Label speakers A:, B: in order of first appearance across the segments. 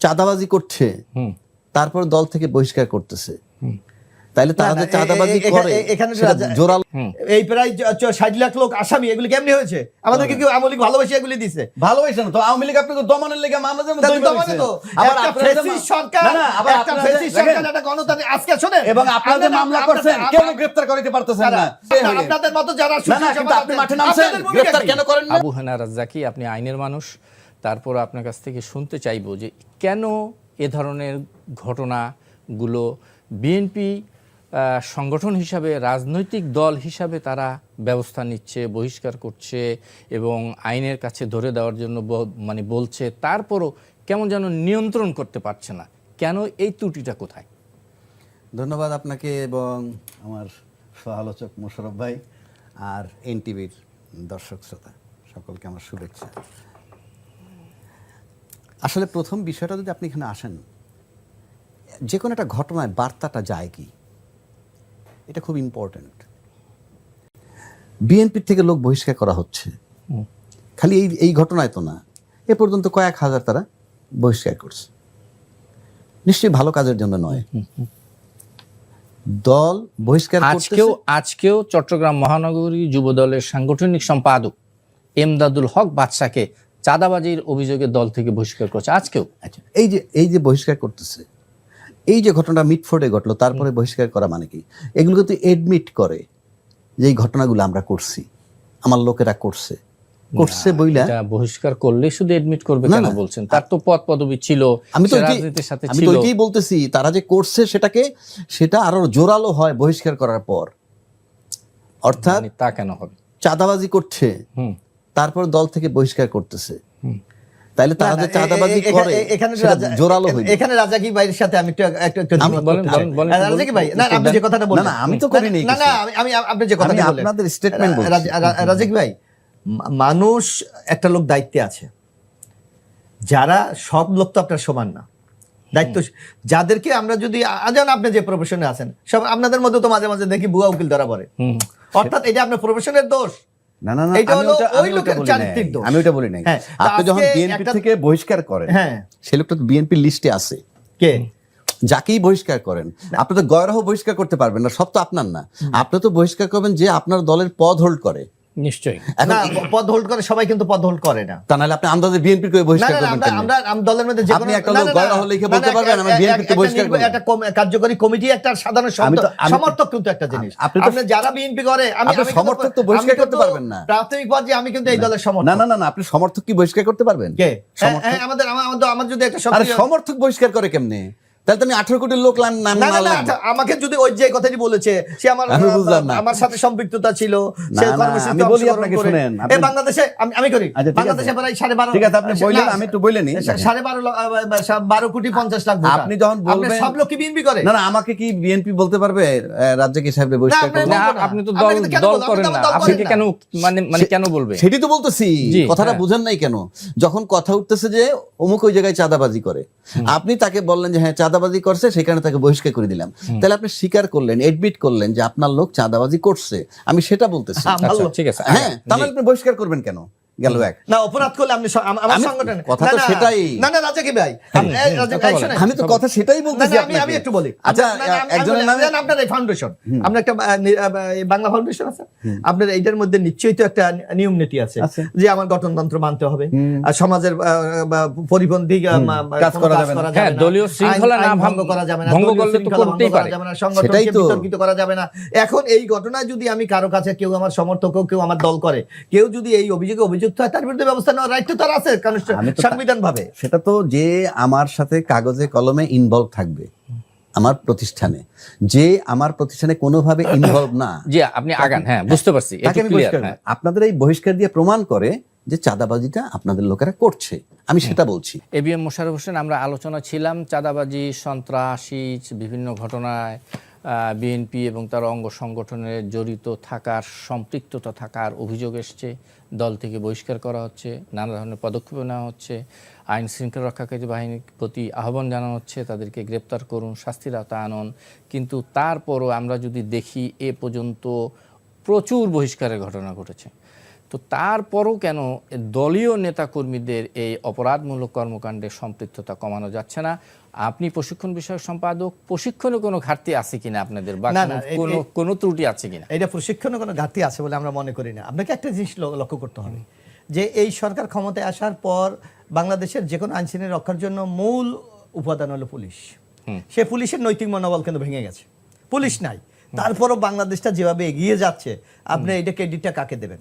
A: চাঁদাবাজি করছে তারপর দল থেকে বহিষ্কার করতেছে। তাইলে তারা যে চাঁদাবাজি করে
B: এখানে
A: জোরালো
B: এই প্রায় ষাট লাখ লোক আসামি এগুলি কেমনি হয়েছে? আমাদেরকে কেউ আমলি ভালোবাসি এগুলি দিছে।
C: ভালোবাসে না তো আওয়ামী লীগ আপনাকে দমনের লেগে মামলা
B: তাহলে তো মানে
C: আবার মা-
B: সরকার
C: না, না, আবার
B: একটা
C: দেখেন,
B: সরকার একটা গণতান্ত্রিক আজকে শোনেন।
C: এবং আপনারা যে
B: আপনাদের-
C: মামলা করছেন কেন গ্রেফতার করতে পারতেছেন না?
B: আপনাদের মতো যারা
C: না, না, কিন্তু আপনি মাঠে নামছেন,
A: গ্রেফতার কেন করেন না?
D: আবু হানা রাজ্জাকি আপনি আইনের মানুষ। তারপর আপনার কাছ থেকে শুনতে চাইব যে কেন এ ধরনের ঘটনাগুলো বিএনপি সংগঠন হিসাবে, রাজনৈতিক দল হিসাবে তারা ব্যবস্থা নিচ্ছে, বহিষ্কার করছে এবং আইনের কাছে ধরে দেওয়ার জন্য মানে বলছে, তারপরও কেমন যেন নিয়ন্ত্রণ করতে পারছে না। কেন এই ত্রুটিটা কোথায়?
A: ধন্যবাদ আপনাকে এবং আমার সহালোচক মোশারফ ভাই আর এনটিভির দর্শক শ্রোতা, সকলকে আমার শুভেচ্ছা। আসলে প্রথম বিষয়টা যদি আপনি এখানে আসেন যে কোনো একটা ঘটনায় বার্তাটা যায় কি? এটা খুব ইম্পর্ট্যান্ট বিএনপির থেকে লোক বহিষ্কার করা হচ্ছে। খালি এই এই ঘটনায় তো না। এ পর্যন্ত কয়েক হাজার তারা বহিষ্কার করছে। নিশ্চয়ই ভালো কাজের জন্য নয়। দল বহিষ্কার
D: আজকেও আজকেও চট্টগ্রাম মহানগরী যুব দলের সাংগঠনিক সম্পাদক এমদাদুল হক বাদশাকে চাঁদাবাজির অভিযোগে দল থেকে বহিষ্কার করছে। আজকেও।
A: আচ্ছা এই যে এই যে বহিষ্কার করতেছে এই যে ঘটনাটা মিটফোর্ডে ঘটলো তারপরে বহিষ্কার করা মানে কি? এগুলো কিন্তু এডমিট করে যে এই ঘটনাগুলো আমরা করছি আমার লোকেরা করছে। করছে বইলা
D: বহিষ্কার করলে শুধু এডমিট করবে কেন। বলছেন? তার তো পদ পদবি ছিল
A: আমি তো
D: রাজনীতির সাথে
A: আমি তো বলতেছি তারা যে করছে সেটাকে সেটা আরও জোরালো হয় বহিষ্কার করার পর। অর্থাৎ
D: মানে তা কেন হবে?
A: চাঁদাবাজি করছে।
D: হুম।
A: তারপর দল থেকে বহিষ্কার করতেছে।
D: হুম।
A: তাইলে তারা যে চাঁদাবাজি করে
B: এখানে রাজা-
A: জোরালো হইবে
B: এখানে রাজাকি ভাইয়ের সাথে আমি একটু একটু
D: বলেন। বলেন, বলেন,
B: হ্যাঁ, রাজাকি ভাই না আপনি যে কথাটা
A: না,
B: বললেন।
A: না, আমি তো করিনি
B: না না আমি আপনি যে কথাটা
A: আমি
B: বললেন।
A: আপনাদের বলছি।
B: রাজ- রা- ভাই মানুষ একটা লোক দায়িত্বে আছে। যারা সব লোক তো আপনার সমান না। দায়িত্ব যাদেরকে আমরা যদি আ- যেমন আপনি যে প্রফেশনে আছেন সব আপনাদের মধ্যে তো মাঝে মাঝে দেখি বুয়া উকিল ধরা পড়ে। অর্থাৎ এটা আপনার প্রফেশনের দোষ।
A: না না না আমি ওটা- বলি। আমি ওটা বলি নাই।
B: হ্যাঁ,
A: আপনি যখন বিএনপি থেকে বহিষ্কার করেন
B: হ্যাঁ।
A: সে লোকটা তো বিএনপি লিস্টে আছে।
B: কে?
A: যাকেই বহিষ্কার করেন। আপনি তো গয়রাহ বহিষ্কার করতে পারবেন না সব তো আপনার না। আপনি তো বহিষ্কার করবেন যে আপনার দলের পদ হোল্ড করে।
D: নিশ্চয়ই।
B: না পদ হোল্ড করে সবাই কিন্তু পদ হোল্ড করে না।
A: তা নাহলে আপনি আন্দাজে বিএনপি করে বহিষ্কার
B: না, না,
A: করবেন কেন?
B: আমরা আম দলের মধ্যে যে
A: আপনি একটা লোক
B: না, না,
A: হলে লিখে বলতে পারবেন, আমি
B: এক-
A: BNP বহিষ্কার
B: নির্বা- একটা কার্যকরী কমিটি একটা সাধারণ সমর্থক কিন্তু একটা জিনিস।
A: আপনি
B: যারা বিএনপি করে আমি আমি
A: সমর্থক তো বহিষ্কার করতে পারবেন না।
B: প্রাথমিক পর্যায়ে আমি কিন্তু এই দলের সমর্থক।
A: না না না আপনি সমর্থক কি বহিষ্কার করতে পারবেন?
B: কে? হ্যাঁ? হ্যাঁ, আমাদের আমার যদি একটা
A: সমর্থক বহিষ্কার করে কেমনে? তাহলে তো আমি আঠারো কোটি লোক নাম
B: না না না আমাকে যদি ওই যে কথাটি বলেছে সে আমার। আমার সাথে সম্পৃক্ততা ছিল সে
A: আমি বলি আপনাকে শুনেন,
B: বাংলাদেশে আমি আমি করি।
A: আচ্ছা।
B: বাংলাদেশে প্রায় সাড়ে বারো
A: ঠিক আছে, আপনি বললেন, আমি একটু বলে নিই।
B: সাড়ে বারো বারো কোটি পঞ্চাশ লাখ
A: আপনি যখন বলবেন-
B: সব লোক কি বিএনপি করে।
A: না না আমাকে কি বিএনপি বলতে পারবে? রাজ্যে কি সাহেব বহিষ্কার
B: আপনি
A: করব?
D: তো দল দল করেন না। আপনি কেন মানে মানে কেন বলবে?
A: সেটি তো বলতেছি। কথাটা
D: হ্যাঁ।
A: বুঝেন নাই কেন? যখন কথা উঠতেছে যে অমুক ওই জায়গায় চাঁদাবাজি করে আপনি তাকে বললেন যে হ্যাঁ চাঁদাবাজি করছে সেখানে তাকে বহিষ্কার করে দিলাম। তাহলে আপনি স্বীকার করলেন এডমিট করলেন যে আপনার লোক চাঁদাবাজি করছে। আমি সেটা বলতেছি।
B: আমার
D: আচ্ছা ঠিক আছে।
A: হ্যাঁ তাহলে আপনি বহিষ্কার করবেন কেন? গেল এক।
B: না অপরাধ করলে আপনি আমার
A: আমি-
B: সংগঠন
A: কথা তো সেটাই।
B: না না রাজাকি ভাই। আম-। শোনেন।
A: আমি তো কথা সেটাই বলতেছি
B: আমি আমি একটু বলি।
A: আচ্ছা একজনের নামে
B: আপনার এই ফাউন্ডেশন আপনার একটা বাংলা ফাউন্ডেশন আছে। আপনার এইটার মধ্যে নিশ্চয়ই তো একটা নিয়ম নীতি আছে। যে আমার গঠনতন্ত্র মানতে হবে। আর সমাজের পরিপন্থী
A: কাজ করা যাবে না।
D: হ্যাঁ, দলীয় শৃঙ্খলা না
B: ভঙ্গ করা যাবে না।
D: ভঙ্গ করলে তো করতেই পারে।
A: তো।
B: বিতর্কিত করা যাবে না। এখন এই ঘটনায় যদি আমি কারও কাছে কেউ আমার সমর্থক কেউ আমার দল করে কেউ যদি এই অভিযোগে অভিযুক্ত হয় তার বিরুদ্ধে ব্যবস্থা নেওয়ার রাইট তো তার আছে কারণ সংবিধান ভাবে
A: সেটা তো যে আমার সাথে কাগজে কলমে ইনভলভ থাকবে আমার প্রতিষ্ঠানে। যে আমার প্রতিষ্ঠানে কোনোভাবে ইনভলভ না
D: জি আপনি আগান হ্যাঁ বুঝতে পারছি হ্যাঁ।
A: আপনাদের এই বহিষ্কার দিয়ে প্রমাণ করে যে চাঁদাবাজিটা আপনাদের লোকেরা করছে। আমি সেটা বলছি।
D: এবিএম মোশারফ হোসেন আমরা আলোচনা ছিলাম চাঁদাবাজি সন্ত্রাসী বিভিন্ন ঘটনায়। বিএনপি এবং তার অঙ্গ সংগঠনে জড়িত থাকার, সম্পৃক্ততা থাকার অভিযোগ এসছে। দল থেকে বহিষ্কার করা হচ্ছে, নানা ধরনের পদক্ষেপ নেওয়া হচ্ছে। আইন শৃঙ্খলা রক্ষাকারী বাহিনীর প্রতি আহ্বান জানানো হচ্ছে, তাদেরকে গ্রেপ্তার করুন, শাস্তির আওতা আনুন। কিন্তু তারপরও আমরা যদি দেখি, এ পর্যন্ত প্রচুর বহিষ্কারের ঘটনা ঘটেছে। তো তারপরও কেন দলীয় নেতাকর্মীদের এই অপরাধমূলক কর্মকাণ্ডে সম্পৃক্ততা কমানো যাচ্ছে না? আপনি প্রশিক্ষণ বিষয়ক সম্পাদক প্রশিক্ষণে কোনো ঘাটতি আছে কিনা আপনাদের? বা কোনো- কোনো ত্রুটি আছে কিনা?
B: এটা প্রশিক্ষণে কোনো ঘাটতি আছে বলে আমরা মনে করি না। আপনাকে একটা জিনিস লক্ষ্য করতে হবে যে এই সরকার ক্ষমতায় আসার পর বাংলাদেশের যে কোনো আইনশৃঙ্খলা রক্ষার জন্য মূল উপাদান হলো পুলিশ। সে পুলিশের নৈতিক মনোবল কিন্তু ভেঙে গেছে। পুলিশ নাই। তারপরও বাংলাদেশটা যেভাবে এগিয়ে যাচ্ছে আপনি এটা ক্রেডিটটা কাকে দেবেন?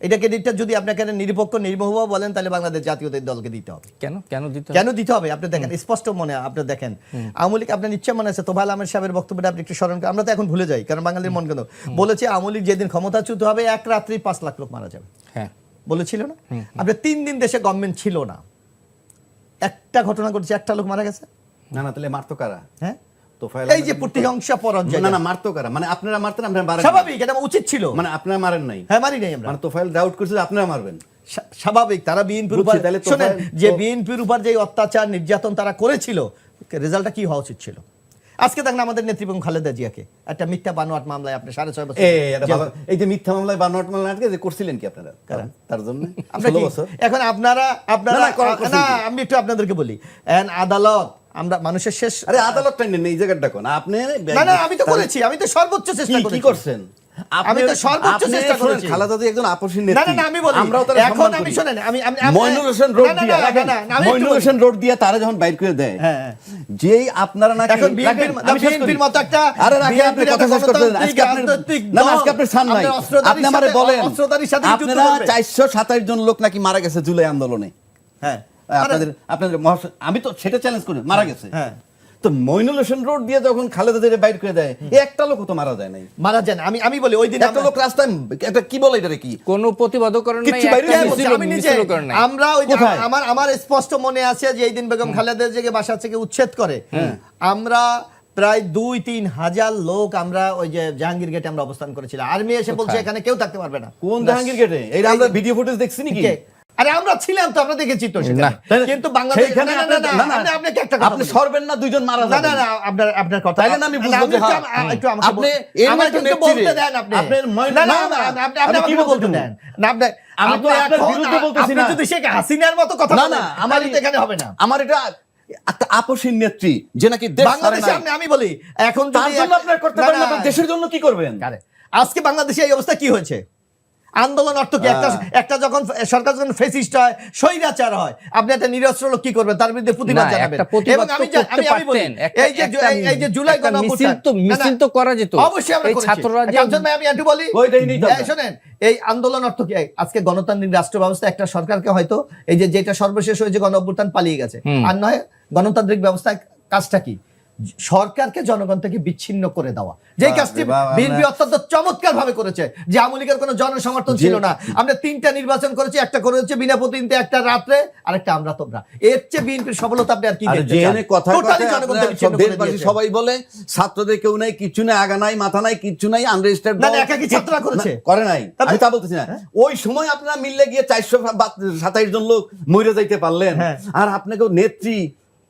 B: এটা ক্রেডিটটা যদি আপনাকে নিরপেক্ষ নির্মোহ বলেন তাহলে বাংলাদেশ জাতীয়তাবাদী দলকে দিতে হবে।
D: কেন? কেন দিতে
B: কেন দিতে হবে? আপনি দেখেন স্পষ্ট মনে আপনি দেখেন। আওয়ামী লীগ আপনার নিশ্চয় মনে আছে তোফাল আহমেদ সাহেবের বক্তব্যটা আপনি একটু স্মরণ আমরা তো এখন ভুলে যাই কারণ বাঙালির মন কেন বলেছে আওয়ামী লীগ যেদিন ক্ষমতাচ্যুত হবে এক রাত্রি পাঁচ লাখ লোক মারা যাবে।
D: হ্যাঁ।
B: বলেছিল না? আপনি তিন দিন দেশে গভর্নমেন্ট ছিল না। একটা ঘটনা ঘটেছে একটা লোক মারা গেছে।
A: না না তাহলে মারতো কারা?
B: হ্যাঁ? এই যে
A: আহমেদের
B: প্রতিহিংসা পরাজয়
A: না না মারতো কারা? মানে আপনারা মারতেন আপনারা মারেন
B: স্বাভাবিক এটা উচিত ছিল।
A: মানে আপনারা মারেন নাই।
B: হ্যাঁ মারি নাই আমরা।
A: মানে তোফায়েল ডাউট করছে আপনারা মারবেন।
B: স্বাভাবিক তারা বিএনপির উপর শোনেন যে বিএনপির উপর যে অত্যাচার নির্যাতন তারা করেছিল রেজাল্টটা কি হওয়া উচিত ছিল? আজকে দেখেন আমাদের নেতৃত্ব খালেদা জিয়াকে একটা মিথ্যা বানোয়াট মামলায় আপনি সাড়ে ছয় বছর
A: এই যে মিথ্যা মামলায় বানোয়াট মামলা আটকে যে করছিলেন কি আপনারা? তার জন্য?
B: এখন আপনারা আপনারা
A: না?
B: আমি একটু আপনাদেরকে বলি। আদালত আমরা মানুষের শেষ
A: আরে আদালতটা নেন এই জায়গাটা কোন? আপনি
B: না না আমি তো করেছি আমি তো সর্বোচ্চ চেষ্টা করেছি।
A: কি করছেন
B: আমি তো সর্বোচ্চ চেষ্টা করেছি।
A: খালেদা জিয়া একজন আপসী
B: না
A: নেত্রী।
B: না না আমি বলি
A: আমরাও তারা
B: এখন আমি। শোনেন আমি আমি
A: মইনুল হোসেন রোড
B: না, না,
A: দিয়া
B: না, না, না, আমি
A: মইনুল হোসেন রোড দিয়া তারা যখন বাইর করে দেয়
B: হ্যাঁ, হ্যাঁ।
A: যেই আপনারা নাকি
B: এখন বিএনপির
A: আমি
B: বিএনপির মতো একটা
A: আরে রাখেন, আপনি কথা শেষ করতে আজকে আপনি- না, না, আজকে আপনার ছাড় নাই। আপনি আমারে বলেন,
B: অস্ত্রধারীর সাথে যুদ্ধ
A: আপনারা 427 জন লোক নাকি মারা গেছে জুলাই আন্দোলনে।
B: হ্যাঁ।
A: আপনাদের আপনাদের আমি তো সেটা চ্যালেঞ্জ করি মারা গেছে।
B: হ্যাঁ।
A: তো মইনুল হোসেন রোড দিয়ে যখন খালেদা জিয়া বাইর করে দেয় একটা লোকও তো মারা যায় নাই।
B: মারা যান আমি আমি বলি ওই দিন
A: একটা লোক রাস্তায় একটা কি বলে এটা কি?
D: কোনো করেন নাই
A: আমি
B: নিজে আমরা ওই আমার আমার স্পষ্ট মনে আছে যে এই দিন বেগম খালেদা জিয়াকে বাসা থেকে উচ্ছেদ করে। আমরা প্রায় দুই তিন হাজার লোক আমরা ওই যে জাহাঙ্গীর গেটে আমরা অবস্থান করেছিলাম। আর্মি এসে বলছে এখানে কেউ থাকতে পারবে না।
A: কোন জাহাঙ্গীর গেটে এই আমরা ভিডিও ফুটেজ দেখছি নাকি?
B: কে? আরে আমরা ছিলাম তো আমরা দেখেছি তো? কিন্তু বাংলাদেশ আপনাকে একটা
A: আপনি সরবেন না দুইজন মারা
B: না না না আপনার আপনার কথা
A: আমি
B: একটু
A: হ্যাঁ। আপনি নেত্রী
B: বলতে দেন আপনি
A: আপনার
B: না না আপনি আপনি
A: কি
B: বলতে দেন না আপনি
A: আমি তো আপনার বিরুদ্ধে বলতেছি
B: আপনি
A: না।
B: যদি শেখ হাসিনার মতো কথা
A: না না
B: আমার এখানে হবে না
A: আমার এটা আপসীন নেত্রী যে নাকি দেশ
B: বাংলাদেশে আপনি আমি বলি এখন
A: তার
B: যদি
A: জন্য আপনার করতে পারেন দেশের জন্য কি করবেন
B: আজকে বাংলাদেশে এই অবস্থা কি হয়েছে আন্দোলন অর্থ কি? একটা একটা যখন সরকার যখন ফেসিস্ট হয় স্বৈরাচার হয় আপনি একটা নিরস্ত্র লোক কি করবেন? তার বিরুদ্ধে প্রতিবাদ জানাবেন। এবং আমি
D: তো
B: জা-
D: করতে
B: আমি আমি বলি এই যে এই- যে জুলাই
D: একটা
B: গণ
D: তো-
B: অভ্যুত্থান- না, না,
D: মিছিল তো করা যেত।
B: অবশ্যই আমরা
D: ছাত্ররা যে-
B: কাঞ্চন আমি একটু বলি। শোনেন এই আন্দোলন অর্থ কি? আজকে গণতান্ত্রিক রাষ্ট্র ব্যবস্থা একটা সরকারকে হয়তো এই যে যেটা সর্বশেষ হয়েছে গণ অভ্যুত্থান পালিয়ে গেছে। আর নয় গণতান্ত্রিক ব্যবস্থা কাজটা কি? সরকারকে জনগণ থেকে বিচ্ছিন্ন করে দেওয়া। যে কাজটি বিএনপি অত্যন্ত চমৎকার ভাবে করেছে যে আওয়ামী লীগের কোনো জনসমর্থন ছিল না। আমরা তিনটা নির্বাচন করেছি একটা করে হচ্ছে বিনা প্রতিনিধিতে একটা রাত্রে আর একটা আমরা তোমরা। এর চেয়ে বিএনপির সফলতা আপনি আর কি।
A: সবাই বলে ছাত্রদের কেউ নাই কিছু নাই আগা নাই মাথা নাই কিছু নাই আনরেজিস্টার্ড
B: একাকী ছাত্ররা করেছে।
A: করে নাই। আমি তা বলতেছি না। ওই সময় আপনারা মিললে গিয়ে চারশো সাতাইশ জন লোক মরে যাইতে পারলেন।
B: হ্যাঁ।
A: আর আপনাকে নেত্রী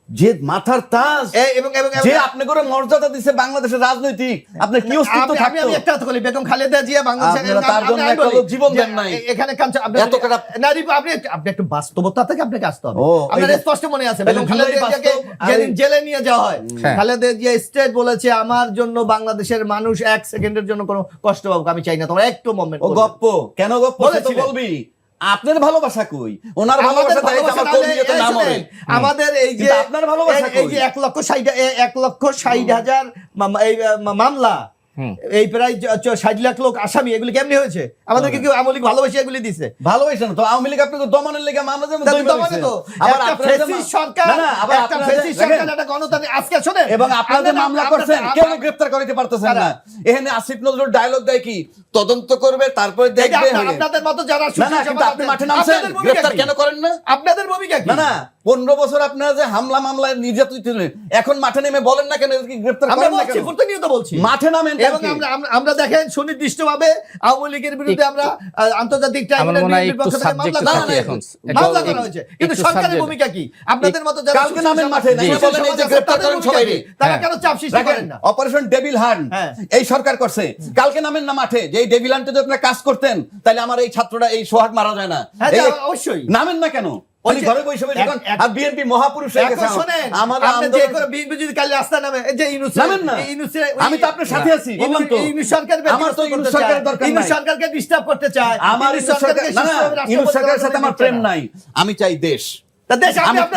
A: যে মাথার তাজ
B: এবং এবং
A: যে আপনি করে মর্যাদা দিছে বাংলাদেশের রাজনৈতিক আপনার কি অস্তিত্ব
B: আমি- আমি একটা কথা বলি বেগম খালেদা জিয়া বাংলাদেশের
A: তার জন্য একটা জীবন দেন নাই।
B: এখানে কাঞ্চন আপনি
A: এত খারাপ-
B: না রিপু, আপনি আপনি একটু বাস্তবতা থেকে আপনাকে আসতে হবে আপনার স্পষ্ট মনে আছে বেগম খালেদা জিয়াকে যেদিন জেলে নিয়ে যাওয়া হয়
D: হ্যাঁ।
B: খালেদা জিয়া স্টেট বলেছে আমার জন্য বাংলাদেশের মানুষ এক সেকেন্ডের জন্য কোনো কষ্ট পাবো আমি চাই না। তোমরা একটু মোমেন্ট
A: ও গপ্প। কেন গপ্প? বলবি। আপনার ভালোবাসা কই? ওনার ভালোবাসা তাই আমার
B: আমাদের এই যে
A: আপনার ভালোবাসা
B: এই- এই যে এক লক্ষ ষাট এক লক্ষ ষাট হাজার এই মামলা এই প্রায় ষাট লাখ লোক আসামি এগুলি কেমনি হয়েছে? আমাদেরকে কেউ আমলিক ভালোবাসে এগুলি দিছে?
A: ভালোবাসা না তো আওয়ামী লীগ আপনাকে দমনের লেগে মামলা দমন।
B: তো
A: আবার
B: সরকার
A: আবার
B: একটা সরকার একটা গণতান্ত্রিক। আজকে শুনে
A: এবং মামলা করছেন গ্রেফতার করাইতে পারতেছেন না। এখানে আসিফ নজরুল ডায়লগ দেয় কি? তদন্ত করবে তারপরে দেখবে
B: আপনাদের মতো যারা
A: না না কিন্তু আপনি মাঠে নামছেন। গ্রেফতার কেন করেন না?
B: আপনাদের ভূমিকা
A: না। পনেরো বছর আপনারা যে হামলা মামলায় নির্যাতিত এখন মাঠে নেমে বলেন না কেন গ্রেপ্তার করেন না
B: বলছি
A: কেন?
B: প্রতিনিয়ত বলছি
A: মাঠে নামেন
B: এবং আমরা আমরা- আমরা দেখেন সুনির্দিষ্টভাবে আওয়ামী লীগের বিরুদ্ধে আমরা আন্তর্জাতিক মামলা।
D: এখন।
B: মামলা করা হয়েছে কিন্তু সরকারের ভূমিকা কি আপনাদের মতো যারা
A: কালকে নামেন মাঠে, নাইমে বলেন এই যে গ্রেপ্তার করেন
B: ভূমিকা তারা
D: হ্যাঁ।
B: কেন চাপ সৃষ্টি করেন না
A: অপারেশন ডেভিল হান্ট
B: হ্যাঁ।
A: এই সরকার করছে কালকে নামেন না মাঠে যে ডেভিল হান্টে যদি আপনারা কাজ করতেন তাহলে আমার এই ছাত্ররা এই সোহাগ মারা যায় না
B: হ্যাঁ, অবশ্যই।
A: নামেন না কেন ঘরে বসে বসে
B: এক-
A: এখন
B: এক-
A: আর বিএনপি মহাপুরুষ হয়ে গেছে
B: এখন আপনি যে করে বিএনপি যদি কাল রাস্তা নামে এই যে ইউনুস
A: নামেন না।
B: এই
A: আমি তো আপনার সাথে আছি,
B: ইউনুস-
A: তো।
B: ইউনুস সরকার
A: আমার তো ইউনুস সরকারের দরকার
B: ইউনুস সরকারকে ডিস্টার্ব করতে চায়।
A: আমার
B: ইউনুস
A: ইউনুস সরকার
B: সরকারকে
A: না না
B: সুষ্ঠুভাবে রাষ্ট্র
A: ইউনুস সরকারের সাথে আমার প্রেম নাই। আমি চাই দেশ।
B: তা দেশ আপনার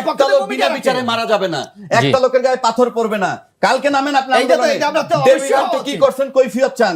A: একটা লোক বিনা বিচারে মারা যাবে না। একটা লোকের গায়ে পাথর পড়বে না। কালকে নামেন আপনি
B: এইটা তো-
A: আন্দোলনে।
B: এটা আমরা তো
A: ডেভিড
B: অবশ্যই
A: হান্টে
B: হওয়া
A: কি করছেন? কৈফিয়ত চান।